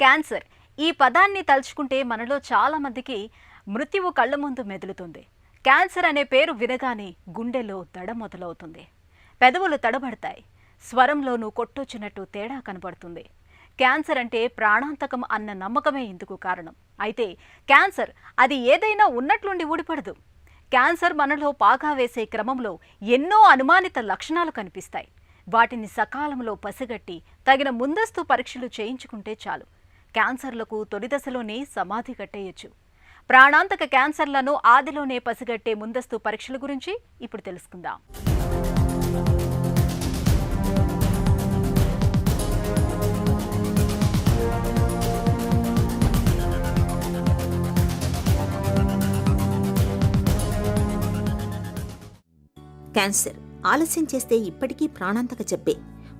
Cancer. ఈ పదాన్ని తలుచుకుంటే మనలో చాలామందికి మృత్యువు కళ్ళ ముందు మెదులుతుంది. క్యాన్సర్ అనే పేరు వినగానే గుండెలో దడ మొదలవుతుంది. పెదవులు తడబడతాయి. స్వరంలోనూ కొట్టొచ్చినట్టు తేడా కనబడుతుంది. క్యాన్సర్ అంటే ప్రాణాంతకం అన్న నమ్మకమే ఇందుకు కారణం. అయితే క్యాన్సర్ అది ఏదైనా ఉన్నట్లుండి ఊడిపడదు. క్యాన్సర్ మనలో పాగా వేసే క్రమంలో ఎన్నో అనుమానిత లక్షణాలు కనిపిస్తాయి. వాటిని సకాలంలో పసిగట్టి తగిన ముందస్తు పరీక్షలు చేయించుకుంటే చాలు. క్యాన్సర్లకు తొలి దశలోనే సమాధి కట్టేయచ్చు. ప్రాణాంతక క్యాన్సర్లను ఆదిలోనే పసిగట్టే ముందస్తు పరీక్షల గురించి ఇప్పుడు తెలుసుకుందాం. క్యాన్సర్ ఆలస్యం చేస్తే ఇప్పటికీ ప్రాణాంతక జబ్బే.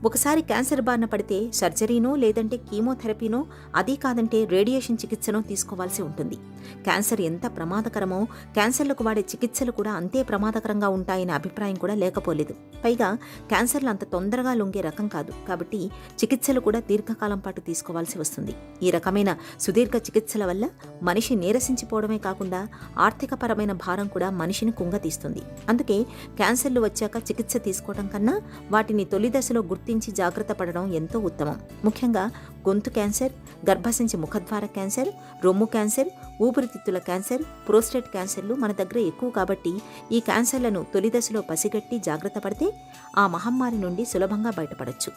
ఒకసారి క్యాన్సర్ బారిన పడితే సర్జరీనో లేదంటే కీమోథెరపీనో అదీ కాదంటే రేడియేషన్ చికిత్సను తీసుకోవాల్సి ఉంటుంది. క్యాన్సర్ ఎంత ప్రమాదకరమో క్యాన్సర్లకు వాడే చికిత్సలు కూడా అంతే ప్రమాదకరంగా ఉంటాయనే అభిప్రాయం కూడా లేకపోలేదు. పైగా క్యాన్సర్లు అంత తొందరగా లొంగే రకం కాదు. కాబట్టి చికిత్సలు కూడా దీర్ఘకాలం పాటు తీసుకోవాల్సి వస్తుంది. ఈ రకమైన సుదీర్ఘ చికిత్సల వల్ల మనిషి నీరసించిపోవడమే కాకుండా ఆర్థికపరమైన భారం కూడా మనిషిని కుంగతీస్తుంది. అందుకే క్యాన్సర్లు వచ్చాక చికిత్స తీసుకోవడం కన్నా వాటిని తొలి దశలో గుర్తించి జాగ్రత్త పడడం ఎంతో ఉత్తమం. ముఖ్యంగా గొంతు క్యాన్సర్ గర్భశించి ముఖద్వార క్యాన్సర్ రొమ్ము క్యాన్సర్ ఊపిరితిత్తుల క్యాన్సర్ ప్రోస్టేట్ క్యాన్సర్లు మన దగ్గర ఎక్కువ కాబట్టి ఈ క్యాన్సర్లను తొలి దశలో పసిగట్టి జాగ్రత్త పడితే ఆ మహమ్మారి నుండి సులభంగా బయటపడచ్చు.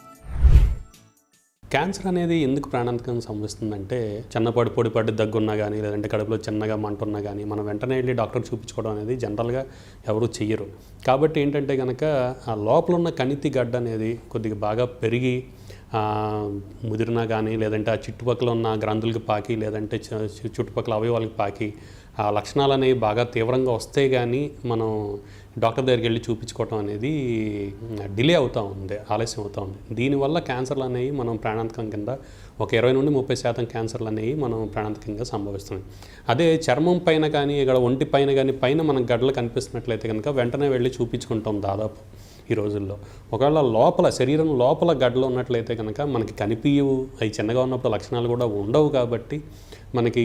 క్యాన్సర్ అనేది ఎందుకు ప్రాణాంతకం సంభవిస్తుందంటే చిన్నపాటి పొడిపాటి దగ్గున్నా కానీ లేదంటే కడుపులో చిన్నగా మంట ఉన్నా కానీ మనం వెంటనే వెళ్ళి డాక్టర్ చూపించుకోవడం అనేది జనరల్గా ఎవరు చెయ్యరు. కాబట్టి ఏంటంటే కనుక ఆ లోపల ఉన్న కణితి గడ్డ అనేది కొద్దిగా బాగా పెరిగి ముదిరినా కానీ లేదంటే ఆ చుట్టుపక్కల ఉన్న గ్రంథులకి పాకి లేదంటే చు- చుట్టుపక్కల అవయవాలకి పాకి ఆ లక్షణాలు అనేవి బాగా తీవ్రంగా వస్తే కానీ మనం డాక్టర్ దగ్గరికి వెళ్ళి చూపించుకోవటం అనేది డిలే అవుతూ ఉంది ఆలస్యం అవుతూ ఉంది. దీనివల్ల క్యాన్సర్లు అనేవి మనం ప్రాణాంతకం కింద ఒక ఇరవై నుండి ముప్పై శాతం క్యాన్సర్లు అనేవి మనం ప్రాణాంతకంగా సంభవిస్తున్నాయి. అదే చర్మం పైన కానీ ఇక్కడ ఒంటి పైన కానీ పైన మనకు గడ్డలు కనిపిస్తున్నట్లయితే కనుక వెంటనే వెళ్ళి చూపించుకుంటాం దాదాపు. ఈ రోజుల్లో. ఒకవేళ లోపల శరీరం లోపల గడ్డలు ఉన్నట్లయితే కనుక మనకి కనిపించవు అవి చిన్నగా ఉన్నప్పుడు లక్షణాలు కూడా ఉండవు కాబట్టి మనకి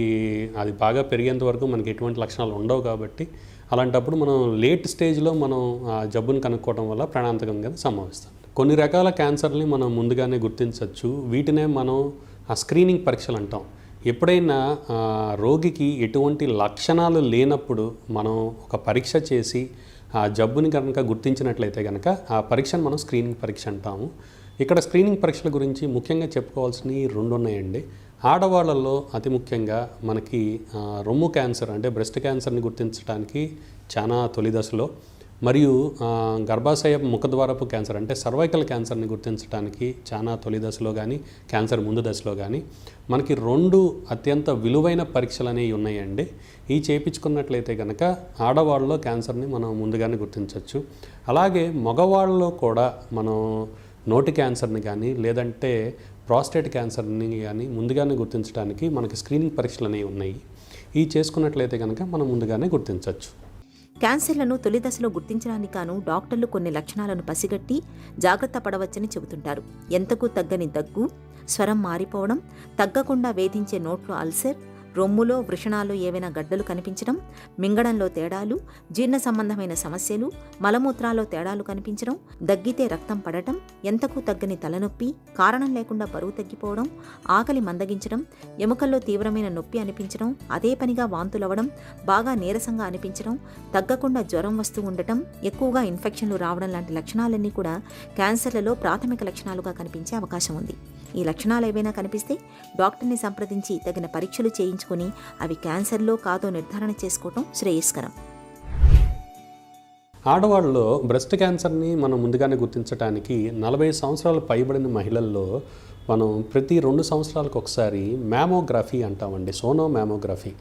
అది బాగా పెరిగేంత వరకు మనకి ఎటువంటి లక్షణాలు ఉండవు కాబట్టి అలాంటప్పుడు మనం లేట్ స్టేజ్లో మనం ఆ జబ్బును కనుక్కోవడం వల్ల ప్రాణాంతకంగా సంభవిస్తుంది. కొన్ని రకాల క్యాన్సర్ని మనం ముందుగానే గుర్తించవచ్చు వీటినే మనం ఆ స్క్రీనింగ్ పరీక్షలు అంటాం. ఎప్పుడైనా రోగికి ఎటువంటి లక్షణాలు లేనప్పుడు మనం ఒక పరీక్ష చేసి ఆ జబ్బుని కనుక గుర్తించినట్లయితే కనుక ఆ పరీక్షను మనం స్క్రీనింగ్ పరీక్ష అంటాము. ఇక్కడ స్క్రీనింగ్ పరీక్షల గురించి ముఖ్యంగా చెప్పుకోవాల్సినవి రెండు ఉన్నాయండి ఆడవాళ్ళల్లో అతి ముఖ్యంగా మనకి రొమ్ము క్యాన్సర్ అంటే బ్రెస్ట్ క్యాన్సర్ని గుర్తించడానికి చాలా తొలి దశలో మరియు గర్భాశయ ముఖద్వారపు క్యాన్సర్ అంటే సర్వైకల్ క్యాన్సర్ని గుర్తించడానికి చాలా తొలి దశలో కానీ క్యాన్సర్ ముందు దశలో కానీ మనకి రెండు అత్యంత విలువైన పరీక్షలు అనేవి ఉన్నాయండి. ఈ చేయించుకున్నట్లయితే కనుక ఆడవాళ్ళలో క్యాన్సర్ని మనం ముందుగానే గుర్తించవచ్చు. అలాగే మగవాళ్ళలో కూడా మనం నోటి క్యాన్సర్ని కానీ లేదంటే ప్రాస్టేట్ క్యాన్సర్ని కానీ ముందుగానే గుర్తించడానికి మనకి స్క్రీనింగ్ పరీక్షలు అనేవి ఉన్నాయి. ఈ చేసుకున్నట్లయితే కనుక మనం ముందుగానే గుర్తించవచ్చు. క్యాన్సర్లను తొలి దశలో గుర్తించడానికి గాను డాక్టర్లు కొన్ని లక్షణాలను పసిగట్టి జాగ్రత్త పడవచ్చని చెబుతుంటారు. ఎంతకు తగ్గని దగ్గు స్వరం మారిపోవడం తగ్గకుండా వేధించే నోట్లో అల్సర్ రొమ్ములో వృషణాలు ఏవైనా గడ్డలు కనిపించడం మింగడంలో తేడాలు జీర్ణ సంబంధమైన సమస్యలు మలమూత్రాల్లో తేడాలు కనిపించడం దగ్గితే రక్తం పడటం ఎంతకు తగ్గని తలనొప్పి కారణం లేకుండా బరువు తగ్గిపోవడం ఆకలి మందగించడం ఎముకల్లో తీవ్రమైన నొప్పి అనిపించడం అదే పనిగా వాంతులవడం బాగా నీరసంగా అనిపించడం తగ్గకుండా జ్వరం వస్తూ ఉండటం ఎక్కువగా ఇన్ఫెక్షన్లు రావడం లాంటి లక్షణాలన్నీ కూడా క్యాన్సర్లలో ప్రాథమిక లక్షణాలుగా కనిపించే అవకాశం ఉంది. ఈ లక్షణాలు ఏవైనా కనిపిస్తే డాక్టర్ని సంప్రదించి తగిన పరీక్షలు చేయించుకొని అవి క్యాన్సర్లో కాదో నిర్ధారణ చేసుకోవటం శ్రేయస్కరం. ఆడవాళ్ళలో బ్రెస్ట్ క్యాన్సర్ని మనం ముందుగానే గుర్తించడానికి నలభై సంవత్సరాలు పైబడిన మహిళల్లో మనం ప్రతి రెండు సంవత్సరాలకు ఒకసారి మ్యామోగ్రఫీ అంటామండి సోనో మ్యామోగ్రఫీ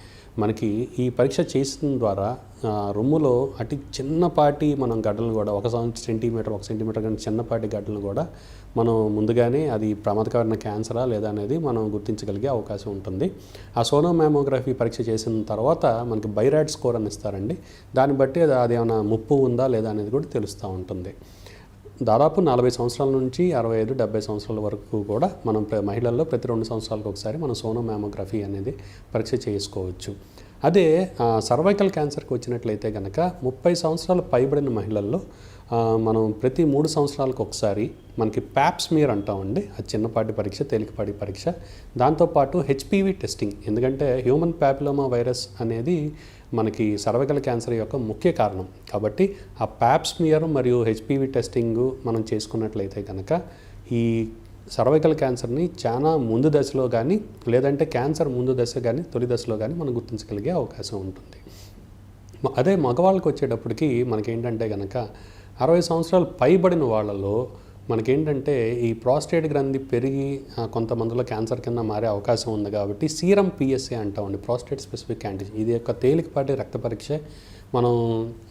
మనకి ఈ పరీక్ష చేసిన ద్వారా రొమ్ములో అతి చిన్నపాటి మనం గడ్డలను కూడా ఒక సెంటీమీటర్ ఒక సెంటీమీటర్ కానీ చిన్నపాటి గడ్డలను కూడా మనం ముందుగానే అది ప్రమాదకరమైన క్యాన్సరా లేదా అనేది మనం గుర్తించగలిగే అవకాశం ఉంటుంది. ఆ సోనో మ్యామోగ్రఫీ పరీక్ష చేసిన తర్వాత మనకి బైరాడ్ స్కోర్ అని ఇస్తారండి. దాన్ని బట్టి అది అది ఏమైనా ముప్పు ఉందా లేదా అనేది కూడా తెలుస్తూ ఉంటుంది. దాదాపు నలభై సంవత్సరాల నుంచి అరవై ఐదు డెబ్బై సంవత్సరాల వరకు కూడా మనం మహిళల్లో ప్రతి రెండు సంవత్సరాలకు ఒకసారి మనం సోనో మ్యామోగ్రఫీ అనేది పరీక్ష చేసుకోవచ్చు. అదే సర్వైకల్ క్యాన్సర్కి వచ్చినట్లయితే కనుక ముప్పై సంవత్సరాలు పైబడిన మహిళల్లో మనం ప్రతి మూడు సంవత్సరాలకు ఒకసారి మనకి ప్యాప్స్మియర్ అంటామండి. అది చిన్నపాటి పరీక్ష తేలికపాటి పరీక్ష. దాంతోపాటు హెచ్పివి టెస్టింగ్ ఎందుకంటే హ్యూమన్ ప్యాపిలోమా వైరస్ అనేది మనకి సర్వైకల్ క్యాన్సర్ యొక్క ముఖ్య కారణం. కాబట్టి ఆ ప్యాప్స్మియర్ మరియు హెచ్పివి టెస్టింగ్ మనం చేసుకున్నట్లయితే కనుక ఈ సర్వైకల్ క్యాన్సర్ని చాలా ముందు దశలో కానీ లేదంటే క్యాన్సర్ ముందు దశ కానీ తొలి దశలో కానీ మనం గుర్తించగలిగే అవకాశం ఉంటుంది. అదే మగవాళ్ళకి వచ్చేటప్పటికి మనకేంటంటే కనుక అరవై సంవత్సరాలు పైబడిన వాళ్ళలో మనకేంటంటే ఈ ప్రాస్టేట్ గ్రంథి పెరిగి కొంతమందిలో క్యాన్సర్ కింద మారే అవకాశం ఉంది కాబట్టి సీరం పిఎస్ఏ అంటామండి ప్రాస్టేట్ స్పెసిఫిక్ యాంటీజన్ ఇది యొక్క తేలికపాటి రక్త పరీక్ష. మనం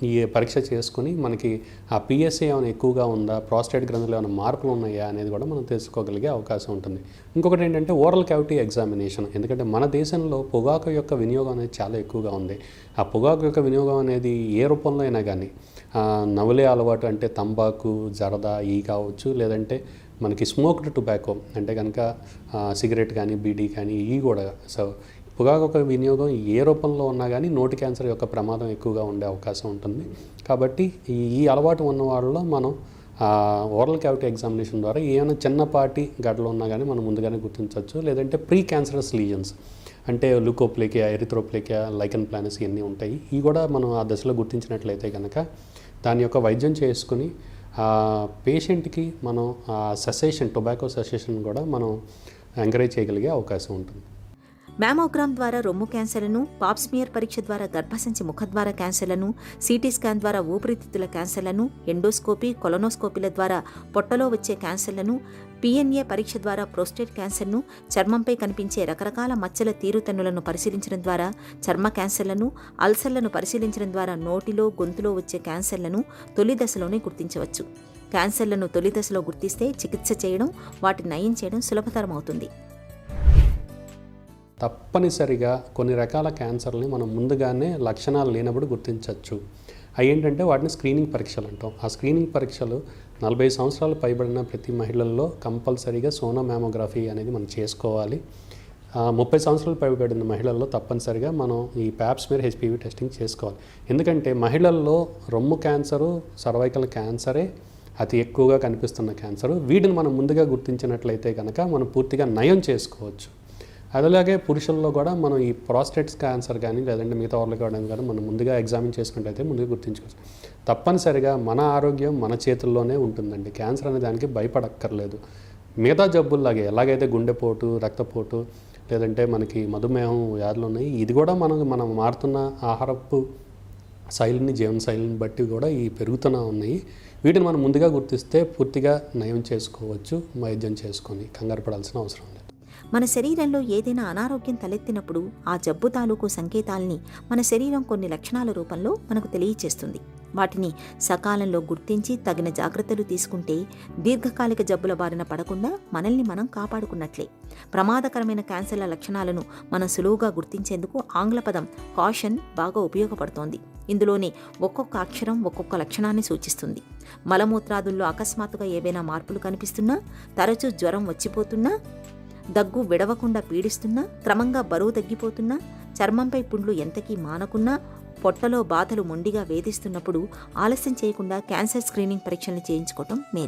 ఈ పరీక్ష చేసుకుని మనకి ఆ పిఎస్ఏ ఏమైనా ఎక్కువగా ఉందా ప్రాస్టేట్ గ్రంథిలో ఏమైనా మార్పులు ఉన్నాయా అనేది కూడా మనం తెలుసుకోగలిగే అవకాశం ఉంటుంది. ఇంకొకటి ఏంటంటే ఓరల్ క్యావిటీ ఎగ్జామినేషన్ ఎందుకంటే మన దేశంలో పొగాకు యొక్క వినియోగం అనేది చాలా ఎక్కువగా ఉంది. ఆ పొగాకు యొక్క వినియోగం అనేది ఏ రూపంలో అయినా కానీ నవలే అలవాటు అంటే తంబాకు జరదా ఈ కావచ్చు లేదంటే మనకి స్మోక్డ్ టొబాకో అంటే కనుక సిగరెట్ కానీ బీడీ కానీ ఇవి కూడా. సో పొగాకు ఒక వినియోగం ఏ రూపంలో ఉన్నా కానీ నోటి క్యాన్సర్ యొక్క ప్రమాదం ఎక్కువగా ఉండే అవకాశం ఉంటుంది. కాబట్టి ఈ అలవాటు ఉన్న వాళ్ళలో మనం ఓరల్ క్యావిటీ ఎగ్జామినేషన్ ద్వారా ఏమైనా చిన్నపాటి గడ్డలు ఉన్నా కానీ మనం ముందుగానే గుర్తించవచ్చు. లేదంటే ప్రీ క్యాన్సరస్ లీజన్స్ అంటే లుకోప్లేకియా ఎరిథ్రోప్లేకియా లైకన్ ప్లానెస్ ఇవన్నీ ఉంటాయి. ఇవి కూడా మనం ఆ దశలో గుర్తించినట్లయితే కనుక దాని యొక్క వైద్యం చేసుకుని పేషెంట్కి మనం ఆ సెసేషన్ టొబాకో సెసేషన్ కూడా మనం ఎంకరేజ్ చేయగలిగే అవకాశం ఉంటుంది. మ్యామోగ్రామ్ ద్వారా రొమ్ము క్యాన్సర్లను పాప్స్మియర్ పరీక్ష ద్వారా గర్భసంచి ముఖద్వార క్యాన్సర్లను సిటీ స్కాన్ ద్వారా ఊపిరితిత్తుల క్యాన్సర్లను ఎండోస్కోపీ కొలనోస్కోపీల ద్వారా పొట్టలో వచ్చే క్యాన్సర్లను పిఎన్ఏ పరీక్ష ద్వారా ప్రోస్టేట్ క్యాన్సర్ను చర్మంపై కనిపించే రకరకాల మచ్చల తీరుతన్నులను పరిశీలించడం ద్వారా చర్మ క్యాన్సర్లను అల్సర్లను పరిశీలించడం ద్వారా నోటిలో గొంతులో వచ్చే క్యాన్సర్లను తొలి దశలోనే గుర్తించవచ్చు. క్యాన్సర్లను తొలి దశలో గుర్తిస్తే చికిత్స చేయడం వాటిని నయం చేయడం సులభతరం అవుతుంది తప్పనిసరిగా కొన్ని రకాల క్యాన్సర్ని మనం ముందుగానే లక్షణాలు లేనప్పుడు గుర్తించవచ్చు అవి ఏంటంటే వాటిని స్క్రీనింగ్ పరీక్షలు అంటాం. ఆ స్క్రీనింగ్ పరీక్షలు నలభై సంవత్సరాలు పైబడిన ప్రతి మహిళల్లో కంపల్సరీగా సోనో మ్యామోగ్రఫీ అనేది మనం చేసుకోవాలి. ముప్పై సంవత్సరాలు పైబడిన మహిళల్లో తప్పనిసరిగా మనం ఈ ప్యాప్స్ మీద హెచ్పివి టెస్టింగ్ చేసుకోవాలి. ఎందుకంటే మహిళల్లో రొమ్ము క్యాన్సరు సర్వైకల్ క్యాన్సరే అతి ఎక్కువగా కనిపిస్తున్న క్యాన్సర్ వీటిని మనం ముందుగా గుర్తించినట్లయితే కనుక మనం పూర్తిగా నయం చేసుకోవచ్చు. అదేలాగే పురుషుల్లో కూడా మనం ఈ ప్రాస్టేట్స్ క్యాన్సర్ కానీ లేదంటే మిగతా వాళ్ళకి కావడం కానీ మనం ముందుగా ఎగ్జామిన్ చేసుకుంటే ముందుగా గుర్తించుకోవచ్చు. తప్పనిసరిగా మన ఆరోగ్యం మన చేతుల్లోనే ఉంటుందండి. క్యాన్సర్ అనే దానికి భయపడక్కర్లేదు. మిగతా జబ్బుల్లాగే ఎలాగైతే గుండెపోటు రక్తపోటు లేదంటే మనకి మధుమేహం వ్యాధులు ఉన్నాయి ఇది కూడా మనం మనం మారుతున్న ఆహారపు శైలిని జీవన శైలిని బట్టి కూడా ఈ పెరుగుతూనే ఉన్నాయి. వీటిని మనం ముందుగా గుర్తిస్తే పూర్తిగా నయం చేసుకోవచ్చు వైద్యం చేసుకొని కంగారు పడాల్సిన అవసరం లేదు. మన శరీరంలో ఏదైనా అనారోగ్యం తలెత్తినప్పుడు ఆ జబ్బు తాలూకు సంకేతాల్ని మన శరీరం కొన్ని లక్షణాల రూపంలో మనకు తెలియచేస్తుంది. వాటిని సకాలంలో గుర్తించి తగిన జాగ్రత్తలు తీసుకుంటే దీర్ఘకాలిక జబ్బుల బారిన పడకుండా మనల్ని మనం కాపాడుకున్నట్లే. ప్రమాదకరమైన క్యాన్సర్ల లక్షణాలను మనం సులువుగా గుర్తించేందుకు ఆంగ్ల పదం కాషన్ బాగా ఉపయోగపడుతోంది. ఇందులోని ఒక్కొక్క అక్షరం ఒక్కొక్క లక్షణాన్ని సూచిస్తుంది. మలమూత్రాదుల్లో అకస్మాత్తుగా ఏవైనా మార్పులు కనిపిస్తున్నా తరచూ జ్వరం వచ్చిపోతున్నా దగ్గు విడవకుండా పీడిస్తున్నా క్రమంగా బరువు తగ్గిపోతున్నా చర్మంపై పుండ్లు ఎంతకీ మానకున్నా పొట్టలో బాధలు మొండిగా వేధిస్తున్నప్పుడు ఆలస్యం చేయకుండా క్యాన్సర్ స్క్రీనింగ్ పరీక్షలను చేయించుకోవటం మేలు.